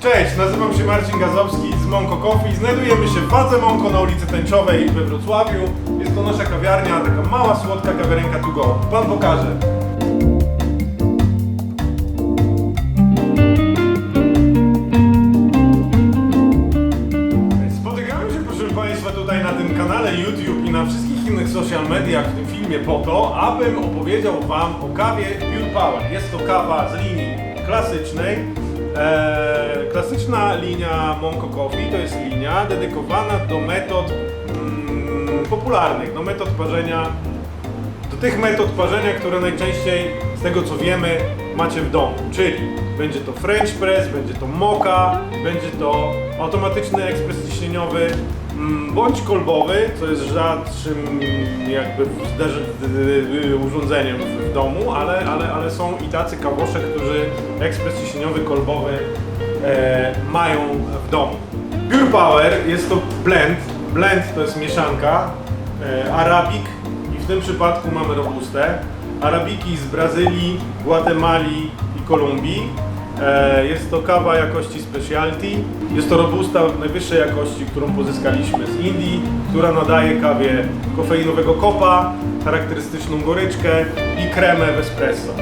Cześć, nazywam się Marcin Gazowski z Monko Coffee. Znajdujemy się w Wadze Monko na ulicy Tęczowej we Wrocławiu. Jest to nasza kawiarnia, taka mała, słodka kawiarenka to go. Pan pokaże. Spotykamy się, proszę Państwa, tutaj na tym kanale YouTube i na wszystkich innych social mediach w tym filmie po to, abym opowiedział Wam o kawie Pure Power. Jest to kawa z linii klasycznej. Eee, klasyczna linia Monko Coffee to jest linia dedykowana do metod mm, popularnych, do metod parzenia do tych metod parzenia, które najczęściej z tego co wiemy macie w domu. Czyli będzie to French press, będzie to moka, będzie to automatyczny ekspres ciśnieniowy bądź kolbowy, co jest rzadszym jakby urządzeniem w domu, ale, ale, ale są i tacy kawosze, którzy ekspres ciśnieniowy kolbowy e, mają w domu. Pure Power jest to blend. Blend to jest mieszanka e, Arabik i w tym przypadku mamy robustę. Arabiki z Brazylii, Gwatemali i Kolumbii. E, Jest to kawa jakości specialty. Jest to robusta najwyższej jakości, którą pozyskaliśmy z Indii, która nadaje kawie kofeinowego kopa, charakterystyczną goryczkę i kremę w espresso.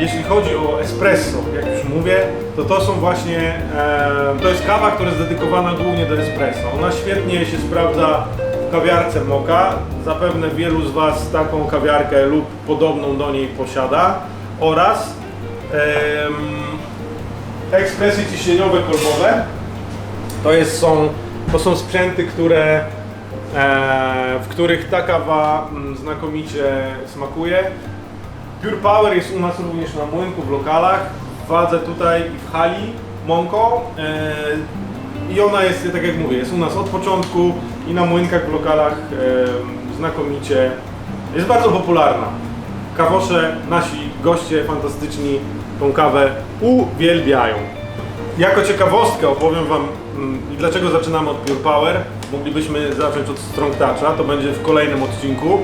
Jeśli chodzi o espresso, jak już mówię, to to są właśnie, e, to jest kawa, która jest dedykowana głównie do espresso. Ona świetnie się sprawdza w kawiarce Moka. Zapewne wielu z Was taką kawiarkę lub podobną do niej posiada. Oraz em, ekspresy ciśnieniowe kolbowe. To, jest, są, to są sprzęty, które, e, w których ta kawa mm, znakomicie smakuje. Pure Power jest u nas również na młynku w lokalach, w Wadze tutaj i w hali Monko. E, I ona jest, tak jak mówię, jest u nas od początku i na młynkach w lokalach e, znakomicie. Jest bardzo popularna. Kawosze, nasi goście fantastyczni tą kawę uwielbiają. Jako ciekawostkę opowiem Wam, mm, i dlaczego zaczynamy od Pure Power. Moglibyśmy zacząć od Strong Toucha, to będzie w kolejnym odcinku.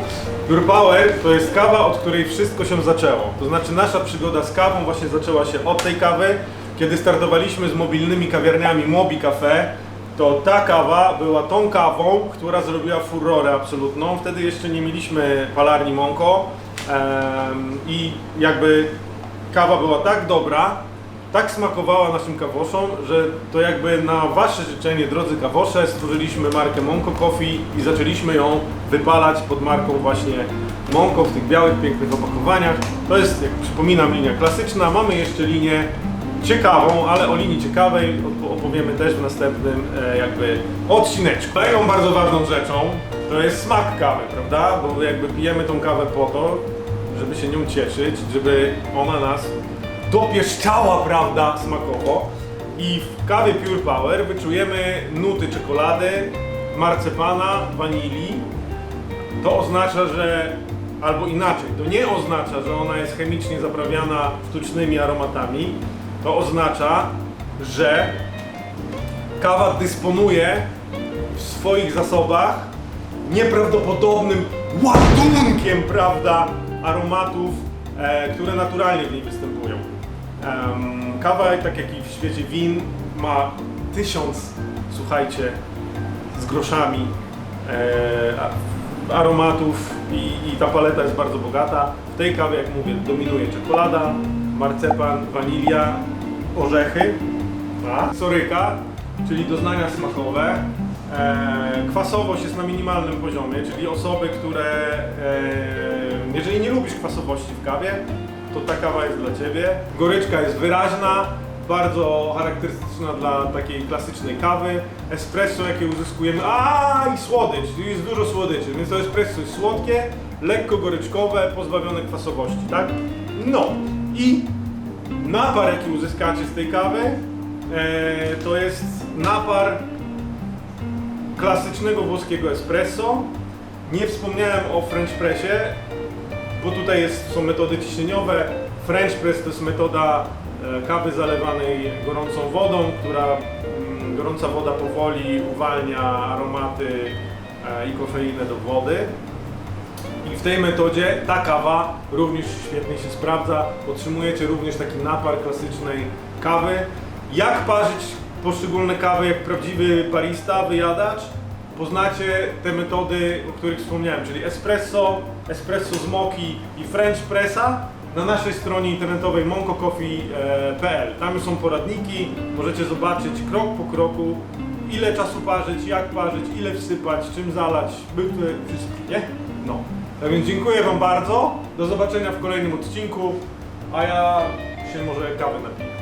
Pure Power to jest kawa, od której wszystko się zaczęło. To znaczy nasza przygoda z kawą właśnie zaczęła się od tej kawy. Kiedy startowaliśmy z mobilnymi kawiarniami Mobi Cafe, to ta kawa była tą kawą, która zrobiła furorę absolutną. Wtedy jeszcze nie mieliśmy palarni Monko i jakby kawa była tak dobra, tak smakowała naszym kawoszom, że to jakby na wasze życzenie, drodzy kawosze, stworzyliśmy markę Monko Coffee i zaczęliśmy ją wypalać pod marką właśnie Monko w tych białych, pięknych opakowaniach. To jest, jak przypominam, linia klasyczna. Mamy jeszcze linię ciekawą, ale o linii ciekawej op- opowiemy też w następnym e, jakby odcineczku. Kolejną bardzo ważną rzeczą to jest smak kawy, prawda? Bo jakby pijemy tą kawę po to, żeby się nią cieszyć, żeby ona nas dopieszczała, prawda, smakowo. I w kawie Pure Power wyczujemy nuty czekolady, marcepana, wanilii. To oznacza, że albo inaczej, to nie oznacza, że ona jest chemicznie zaprawiana sztucznymi aromatami. To oznacza, że kawa dysponuje w swoich zasobach nieprawdopodobnym ładunkiem, prawda, aromatów, e, które naturalnie w niej występują. Kawa, tak jak i w świecie win, ma tysiąc, słuchajcie, z groszami e, aromatów i, i ta paleta jest bardzo bogata. W tej kawie, jak mówię, dominuje czekolada, marcepan, wanilia, orzechy, soryka, czyli doznania smakowe. E, kwasowość jest na minimalnym poziomie, czyli osoby, które, e, jeżeli nie lubisz kwasowości w kawie, to ta kawa jest dla Ciebie. Goryczka jest wyraźna, bardzo charakterystyczna dla takiej klasycznej kawy. Espresso, jakie uzyskujemy, a i słodycz, jest dużo słodyczy, więc to espresso jest słodkie, lekko goryczkowe, pozbawione kwasowości, tak? No i napar, jaki uzyskacie z tej kawy, e, to jest napar klasycznego włoskiego espresso. Nie wspomniałem o French Pressie, bo tutaj jest, są metody ciśnieniowe. French press to jest metoda e, kawy zalewanej gorącą wodą, która mm, gorąca woda powoli uwalnia aromaty e, i kofeinę do wody. I w tej metodzie ta kawa również świetnie się sprawdza. Otrzymujecie również taki napar klasycznej kawy. Jak parzyć poszczególne kawy jak prawdziwy barista, wyjadacz, poznacie te metody, o których wspomniałem, czyli espresso, espresso z moki i french pressa na naszej stronie internetowej monkocoffee.pl. Tam są poradniki, możecie zobaczyć krok po kroku, ile czasu parzyć, jak parzyć, ile wsypać, czym zalać, by to wszystko, nie? No. Tak więc dziękuję Wam bardzo, do zobaczenia w kolejnym odcinku, a ja się może kawy napiję.